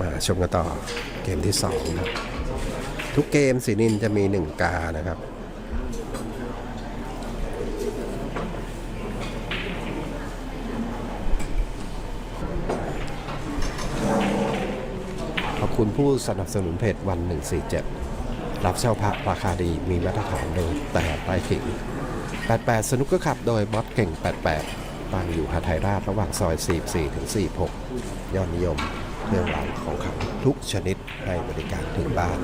มาชมกันต่อเกมที่สองนะทุกเกมสีนินจะมีหนึ่งกานะครับ ขอบคุณผู้สนับสนุนเพจวัน 147 รับเช่าพระราคาดีมีมาตรฐานโดยแต่ไปถึง88 สนุกก็ขับโดยบอสเก่ง 88ตั้งอยู่หาไทยราชระหว่างซอย 44ถึง46 ยอดนิยม เครื่องรางของขลังทุกชนิดให้บริการถึงบ้าน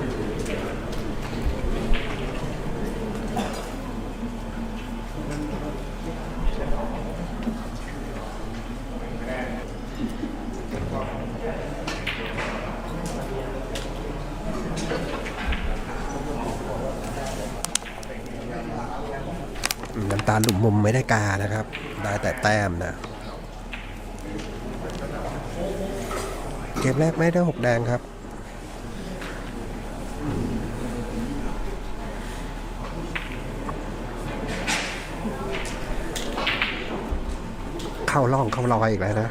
น้ำตาลหลุมมุมไม่ได้กานะครับ ได้แต่แต้มนะ เกมแรกไม่ได้หกแดงครับ เข้าร่องเข้ารอยอีกแล้วนะ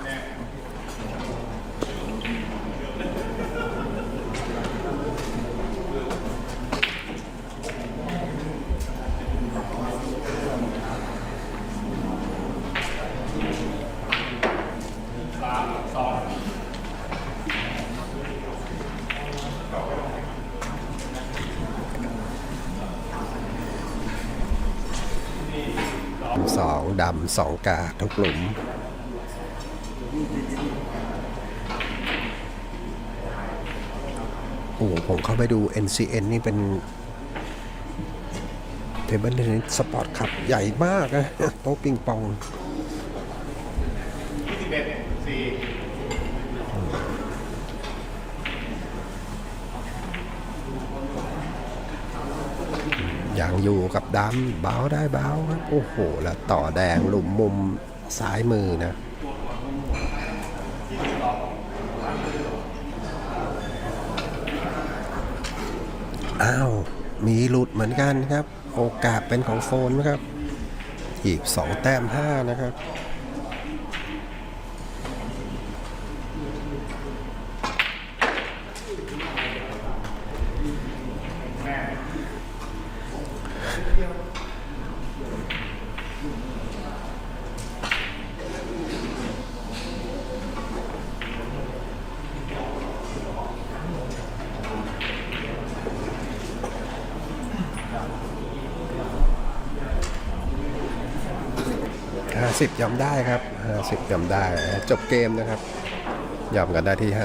ดำสองกาทุกลุมโอ้ผมเข้าไปดู NCN นี่เป็นเทเบิลเทนนิสสปอร์ตคับ ใหญ่มากนะโต๊ะปิงปอง อย่างอยู่กับดำเบาได้เบาครับโอ้โห แล้วต่อแดงหลุมมุมซ้ายมือนะอ้าว มีหลุดเหมือนกันครับ โอกาสเป็นของโฟนนะครับถีบสองแต้มห้านะครับ 50ยอมได้ครับ 50ยอมได้ จบเกมนะครับ ยอมกันได้ที่ 50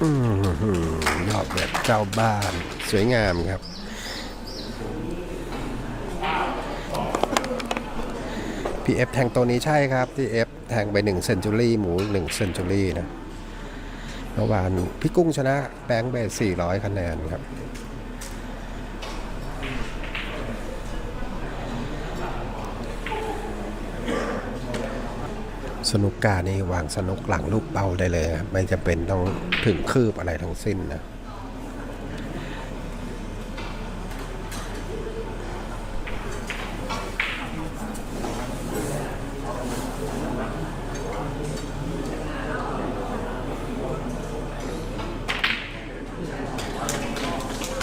อืมยอดแบบเจ้าบ้าน สวยงามครับ พีเอฟแทงตัวนี้ใช่ครับที่เอฟแทงไป1เซนจูรี่หมู1เซนจูรี่นะเมื่อวานพี่กุ้งชนะแบงค์เบส400 คะแนนครับสนุกการนี่วางสนุกหลังลูกเป้าได้เลยครับไม่จะเป็นต้องถึงคืบอะไรทั้งสิ้นนะ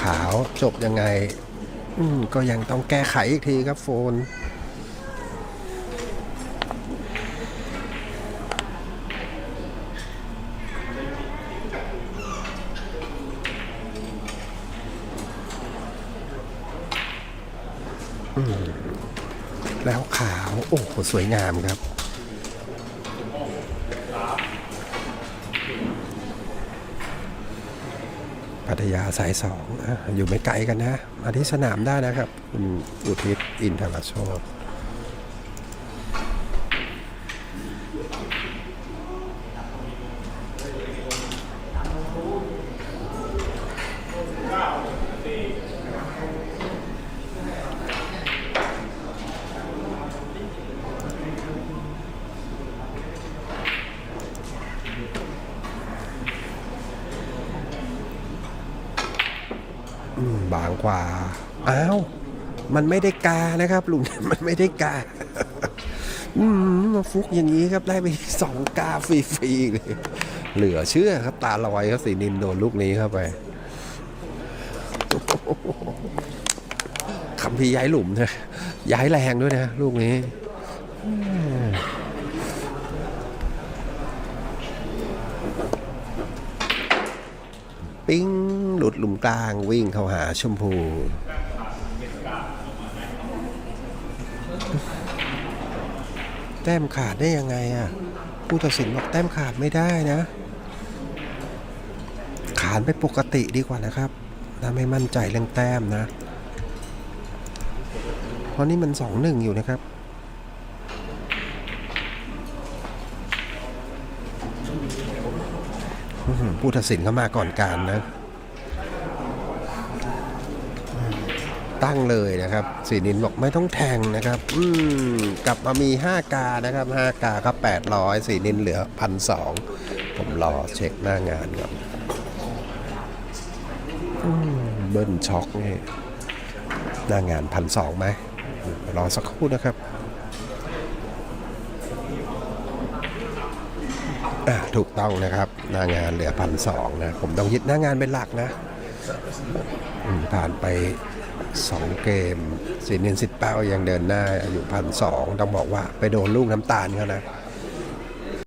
ขาวจบยังไงก็ยังต้องแก้ไขอีกทีครับโฟน แล้วขาว โอ้โห สวยงามครับ พัทยาสายสองอยู่ไม่ไกลกันนะ มาที่สนามได้นะครับคุณอุทิศอินทรโชค บางกว่า อ้าว มันไม่ได้กานะครับลุงมันไม่ได้กา อืมมาฟุกอย่างนี้ครับได้ไปสองกาฟรีๆเลยเหลือเชื่อครับตาลอยครับสีนินโดนลูกนี้เข้าไปคำพีย้ายหลุมนะย้ายแรงด้วยนะ ลูกนี้ปิ้ง ดลุมกลางวิ่งเข้าหาชมพูแต้มขาดได้ยังไงอะ ผู้ตัดสินบอกแต้มขาดไม่ได้นะ ขานไปปกติดีกว่านะครับถ้าไม่มั่นใจเรื่องแต้มนะ เพราะนี่มันสองหนึ่งอยู่นะครับผู้ตัดสินเข้ามาก่อนการนะ ตั้งเลยนะครับสีนินบอกไม่ต้องแทงนะครับอืมกลับมามี 5 กานะครับ 5 กาก็800สีนินเหลือพันสองผมรอเช็คหน้างานก่อนอืมเบิ้ลช็อกนี่หน้างานพันสองไหมรอสักครู่นะครับถูกต้องนะครับหน้างานเหลือพันสองนะ ผมต้องยึดหน้างานเป็นหลักนะผ่านไป 2 เกมสีนินสิทธิ์เป้ายังเดินหน้าอยู่พันสองต้องบอกว่าไปโดนลูกน้ำตาลเขานะ